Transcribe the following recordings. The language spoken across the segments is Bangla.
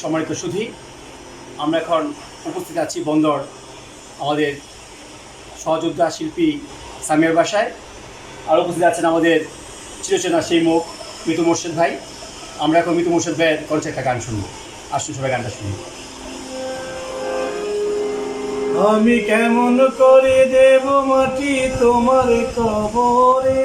সম্মানিত সুধী, আমরা এখন উপস্থিত আছি বন্দর আমাদের সহযোদ্ধা শিল্পী সামিয়ার বাসায়। আর উপস্থিত আছেন আমাদের চিরচেনা সেই মুখ, মিতু মোর্শেদ ভাই। আমরা এখন মিতু মোর্শেদ ভাইয়ের কণ্ঠে একটা গান শুনব। আসুন সবাই গানটা শুনি আমি কেমন করে দেব মাটি তোমার কবরে?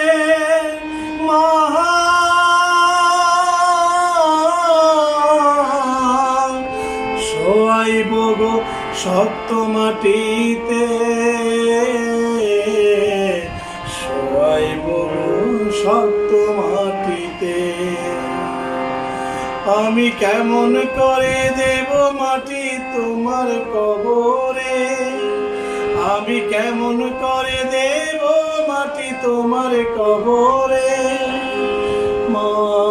শোয়াইব গো শক্ত মাটিতে। শোয়াইব গো শক্ত মাটিতে। আমি কেমন করে দেব মাটি তোমার কবরে? আমি কেমন করে দেব মাটি তোমার কবরে? মা